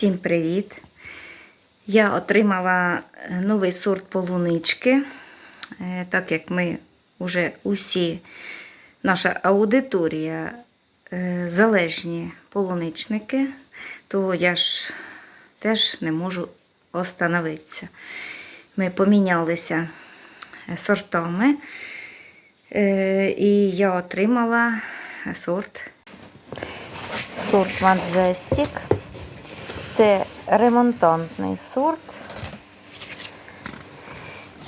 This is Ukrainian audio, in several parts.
Всім привіт! Я отримала е, новий сорт полунички, Е, так як ми вже усі, наша аудиторія е, залежні полуничники, то я ж теж не можу остановитися. Ми помінялися сортами, і я отримала сорт сорт Majestic. Це ремонтантний сорт.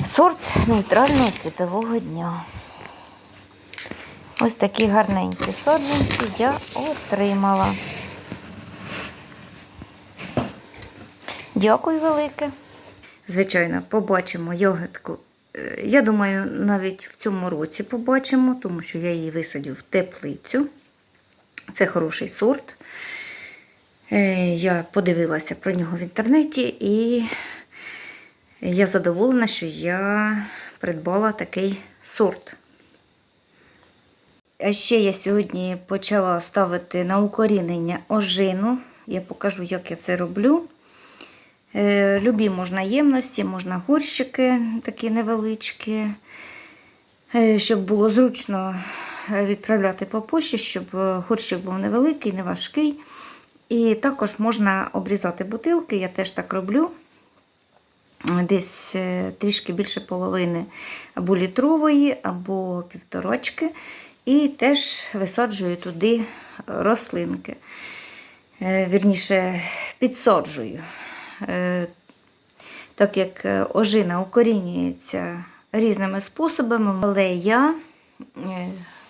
Сорт нейтрального світового дня. Ось такі гарненькі саджанці я отримала. Дякую велике. Звичайно, побачимо ягодку. Е, Я думаю, навіть в цьому році побачимо, тому що я її висадю в теплицю. Це хороший сорт. Е, Я подивилася про нього в інтернеті і я задоволена, що я придбала такий сорт. А ще я сьогодні почала ставити на укорінення ожину. Я покажу, як я це роблю. Е, Любі можна ємності, можна горщики такі невеличкі, е, щоб було зручно відправляти по пошті, щоб горщик був невеликий, не важкий. І також можна обрізати бутилки, я теж так роблю. Десь е, трішки більше половини або літрової, або півторочки. І теж висаджую туди рослинки. Е, Вірніше, підсаджую. Е, Так як ожина укорінюється різними способами, але я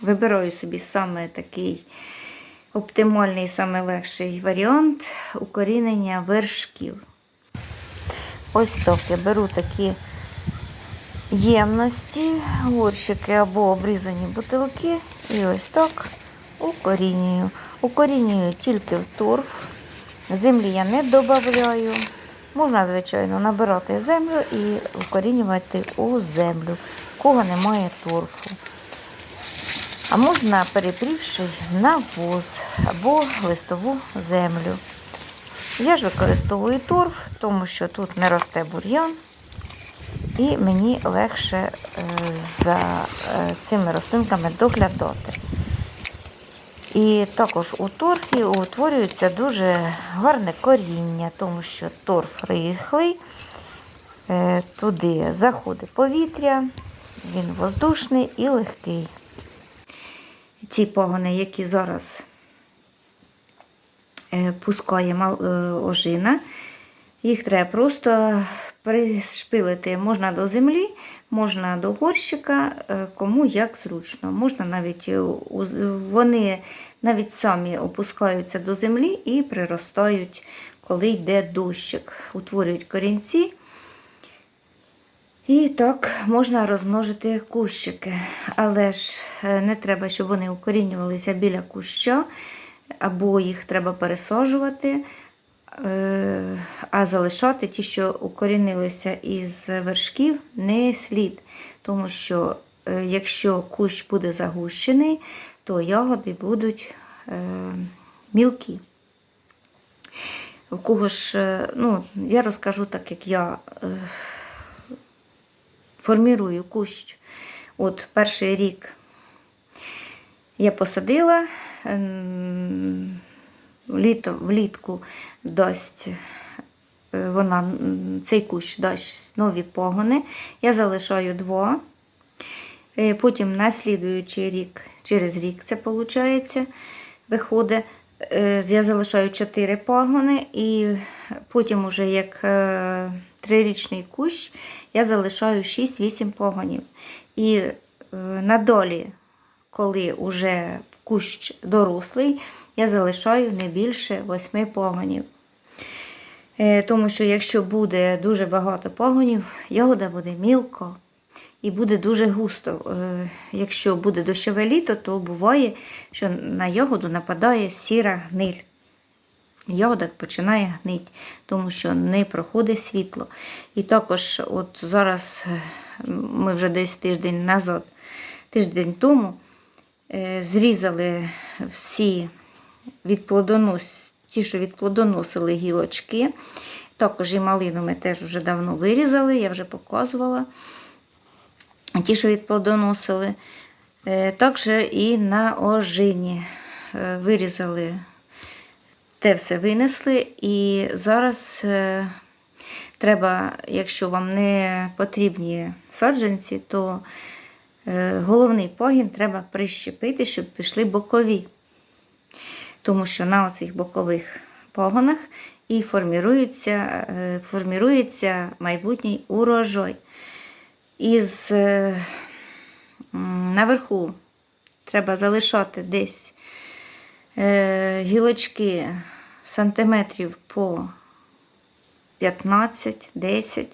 вибираю собі саме такий оптимальний, саме легший варіант укорінення вершків. Ось так я беру такі ємності, горщики або обрізані бутилки. І ось так укорінюю. Укорінюю тільки в торф. Землі я не додаю. Можна, звичайно, набирати землю і укорінювати у землю, кого немає торфу. А можна, перепрівши навоз або листову землю. Я ж використовую торф, тому що тут не росте бур'ян, і мені легше е, за е, цими рослинками доглядати. І також у торфі утворюється дуже гарне коріння, тому що торф рихлий, е, туди заходить повітря, він воздушний і легкий. Ці погони, які зараз е, пускає е, ожина. Їх треба просто пришпилити можна до землі, можна до горщика, е, кому як зручно. Можна навіть вони навіть самі опускаються до землі і приростають, коли йде дощик, утворюють корінці. І так можна розмножити кущики, але ж е, не треба, щоб вони укорінювалися біля куща, або їх треба пересаджувати, е, а залишати ті, що укорінилися із вершків, не слід. Тому що е, якщо кущ буде загущений, то ягоди будуть мілкі. У кого ж, ну, я розкажу так, як я. Формірую кущ. От перший рік я посадила, ем, літо, влітку дасть е, вона, цей кущ дасть нові погони. Я залишаю два. Е, Потім на слідуючий рік, через рік це виходить, виходить. е, Я залишаю 4 пагони, і потім, уже як трирічний кущ, я залишаю 6-8 пагонів. І е, надолі, коли вже кущ дорослий, я залишаю не більше 8 пагонів. Е, Тому що якщо буде дуже багато пагонів, ягода буде мілко і буде дуже густо. Е, Якщо буде дощове літо, то буває, що на ягоду нападає сіра гниль. Ягода починає гнить, тому що не проходить світло. І також, от зараз е, ми вже десь тиждень назад, тиждень тому е, зрізали всі від ті, що відплодоносили гілочки. Також і малину ми теж вже давно вирізали, я вже показувала. Ті, що відплодоносили. Е, Також і на ожині вирізали, те все винесли. І зараз е, треба, якщо вам не потрібні саджанці, то е, головний погін треба прищепити, щоб пішли бокові. Тому що на оцих бокових погонах і формірується, е, формірується майбутній урожай. Із е, наверху треба залишати десь гілочки сантиметрів по 15-10.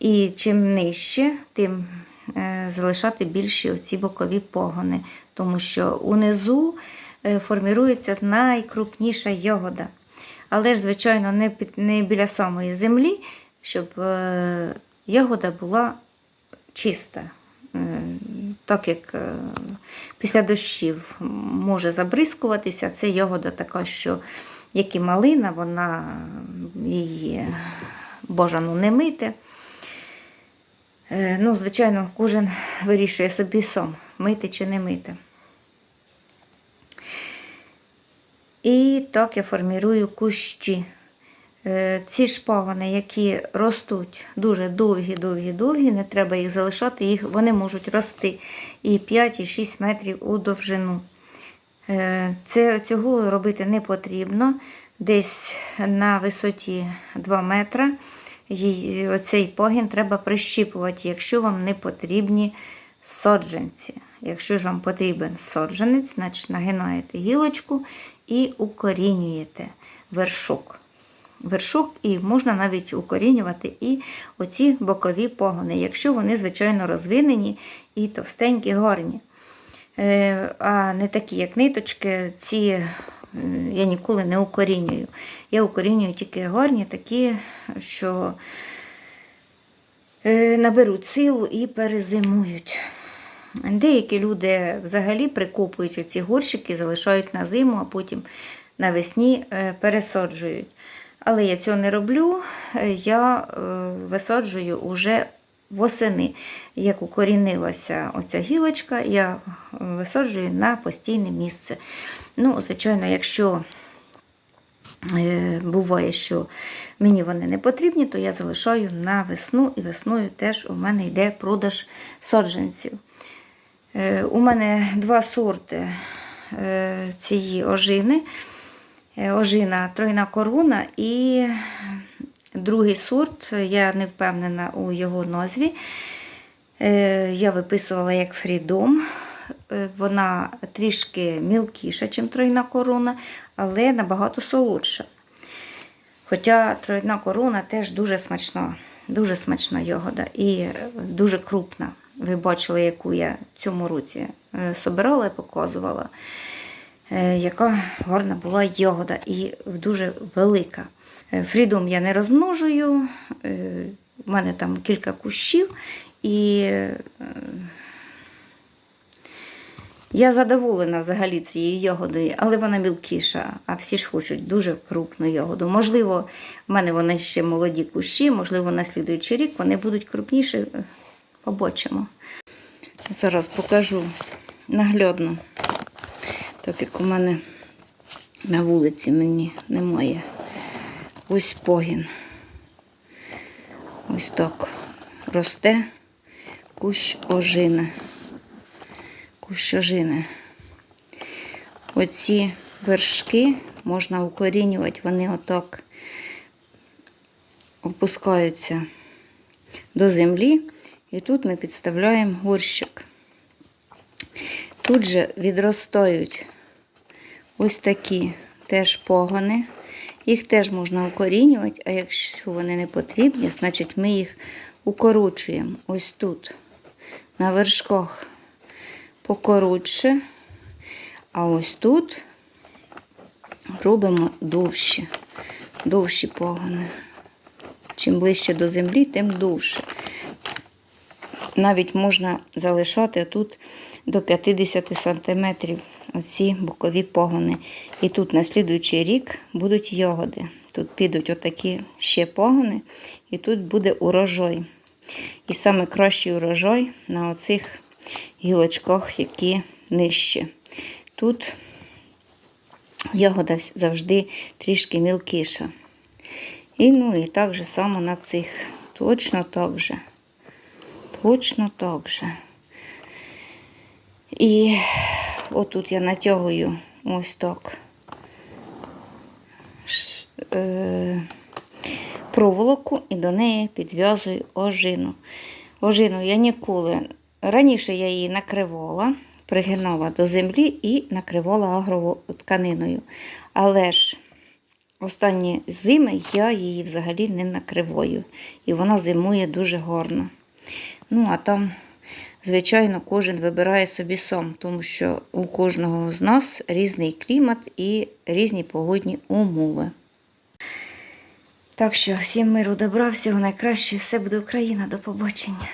І чим нижче, тим е, залишати більші оці бокові погони, тому що унизу е, формірується найкрупніша ягода. Але ж, звичайно, не, під, не біля самої землі, щоб е, ягода була чиста. Так як е, після дощів може забризкуватися, це ягода така, що як і малина, вона її бажано не мити. Е, Ну, звичайно, кожен вирішує собі сам, мити чи не мити. І так я формірую кущі. Е, Ці шпагони, які ростуть дуже довгі, довгі, довгі, не треба їх залишати, їх, вони можуть рости і 5, і 6 метрів у довжину. Е, Це, цього робити не потрібно. Десь на висоті 2 метра оцей погін треба прищіпувати, якщо вам не потрібні саджанці. Якщо ж вам потрібен саджанець, значить нагинаєте гілочку і укорінюєте вершок. Вершок і можна навіть укорінювати і оці бокові погони, якщо вони, звичайно, розвинені і товстенькі, гарні. Е, А не такі, як ниточки, ці я ніколи не укорінюю. Я укорінюю тільки гарні, такі, що е, наберуть силу і перезимують. Деякі люди взагалі прикопують оці горщики, залишають на зиму, а потім навесні е, пересаджують. Але я цього не роблю. Е, Я е, висаджую уже восени. Як укорінилася оця гілочка, я е, висаджую на постійне місце. Ну, звичайно, якщо буває, що мені вони не потрібні, то я залишаю на весну, і весною теж у мене йде продаж саджанців. У мене два сорти цієї ожини. Е, Ожина тройна корона і другий сорт, я не впевнена у його назві. Е, Я виписувала як фрідом. Е, Вона трішки мілкіша, ніж тройна корона, але набагато солодша. Хоча тройна корона теж дуже смачна, дуже смачна ягода і дуже крупна. Ви бачили, яку я цьому році собирала і показувала, яка гарна була ягода і дуже велика. Е, Фрідом я не розмножую, у мене там кілька кущів, і е, я задоволена взагалі цією ягодою, але вона мілкіша, а всі ж хочуть дуже крупну ягоду. Можливо, в мене вони ще молоді кущі, можливо, на слідуючий рік вони будуть крупніші. Е, Побачимо. Зараз покажу наглядно, так як у мене на вулиці мені немає. Ось погін. Ось так росте кущ ожини. Кущ ожини. Оці вершки можна укорінювати, вони отак опускаються до землі. І тут ми підставляємо горщик. Тут же відростають ось такі теж погони. Їх теж можна укорінювати, а якщо вони не потрібні, значить ми їх укорочуємо ось тут, на вершках покоротше, а ось тут робимо довші, довші погони. Чим ближче до землі, тим довше. Навіть можна залишати тут до 50 см оці бокові погони. І тут на слідуючий рік будуть ягоди. Тут підуть отакі ще погони, і тут буде урожай. І саме кращий урожай на оцих гілочках, які нижче. Тут ягода завжди трішки мілкіша. І ну і так же само на цих. Точно так же. Точно так же. І отут я натягую ось так. Е, проволоку і до неї підв'язую ожину. Ожину я ніколи. Раніше я її накривала, пригинала до землі і накривала агровою тканиною. Але ж останні зими я її взагалі не накриваю. І вона зимує дуже гарно. Ну, а там, звичайно, кожен вибирає собі сам, тому що у кожного з нас різний клімат і різні погодні умови. Так що всім миру, добра, всього найкращого, все буде Україна. До побачення.